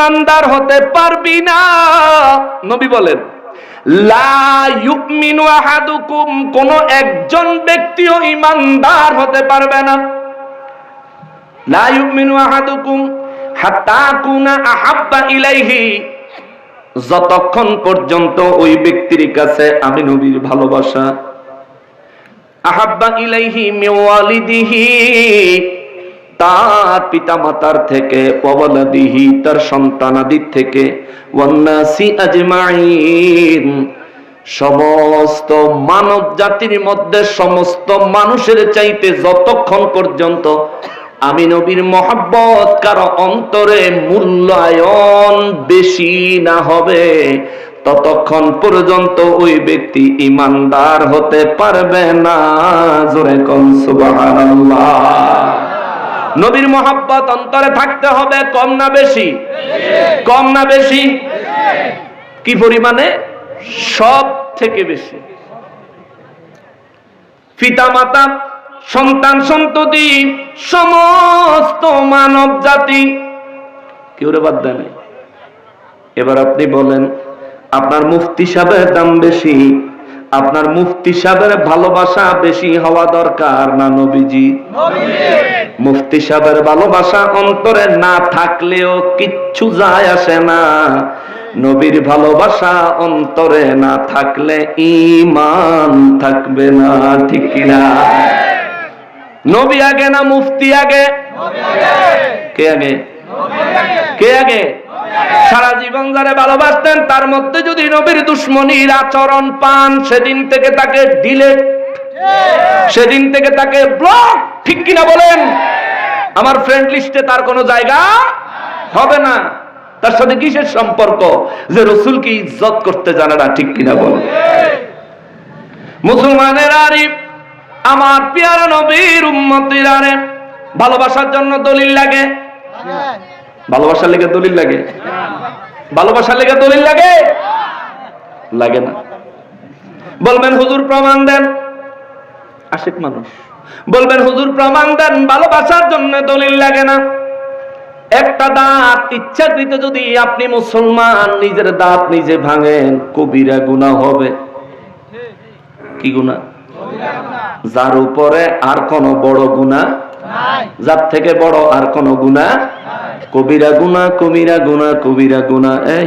ইমানদার হতে পারবি না। নবী বলেন কোন একজন ব্যক্তিও ইমানদার হতে পারবে না। যতক্ষণ পর্যন্ত ওই ব্যক্তির কাছে আমি নবীর ভালোবাসা, আহাব্বা ইলাইহি মিওয়ালিদিহি তার পিতা মাতার থেকে পবলাদিহি তার সন্তানাদির থেকে, ওয়ান্নাসি আজমাইন সমস্ত মানব জাতির মধ্যে সমস্ত মানুষের চাইতে যতক্ষণ পর্যন্ত আমি নবীর মহাব্বত কারও অন্তরে মূল্যায়ন বেশি না হবে, ততক্ষণ পর্যন্ত ওই ব্যক্তি ইমানদার হতে পারবে না। জোরে সুবহানাল্লাহ। নবীর মহাব্বত অন্তরে থাকতে হবে, কম না বেশি? কম না বেশি? কি পরিমাণে? সব থেকে বেশি। পিতা মাতা সন্তান, সন্ততি, সমস্ত মানব জাতি। কেউ রে বাদ দেয় নাই। এবার আপনি বলেন, আপনার মুফতি সাহেবের দাম বেশি। আপনার মুফতি সাহেবের ভালোবাসা বেশি হওয়া দরকার না নবীজি? মুফতি সাহেবের ভালোবাসা অন্তরে না থাকলেও কিচ্ছু যায় আসে না। নবীর ভালোবাসা অন্তরে না থাকলে ইমান থাকবে না, ঠিক কিনা? নবী আগে না মুফতি আগে? কে আগে? কে আগে? সারা জীবন যারা ভালোবাসতেন, তার মধ্যে যদি নবীর দুশ্মনীর আচরণ পান, সেদিন থেকে তাকে ডিলেট সেদিন থেকে তাকে ব্লক ঠিক কিনা বলেন? আমার ফ্রেন্ড লিস্টে তার কোনো জায়গা হবে না। তার সাথে কিসের সম্পর্ক? যে রসুলকে ইজ্জত করতে জানে না, ঠিক কিনা বল মুসলমানের আরিফ আমার পিয়ারা নবীর উম্মতির আরে, ভালোবাসার জন্য দলিল লাগে। ভালোবাসার লেগে দলিল লাগে। ভালোবাসার লেগে দলিল লাগে? লাগে না। বলবেন, হুজুর, প্রমাণ দেন। আশিক মানুষ। বলবেন, হুজুর, প্রমাণ দেন, ভালোবাসার জন্য দলিল লাগে না। একটা দাঁত ইচ্ছাকৃত যদি আপনি মুসলমান, নিজের দাঁত নিজে ভাঙেন, কবিরা গুনাহ হবে। কি গুনাহ যার উপরে আর কোন বড় গুনাহ যার থেকে বড় আর কোন গুনাহ কবিরা গুনা কবিরা গুনা কবিরা গুনা এই।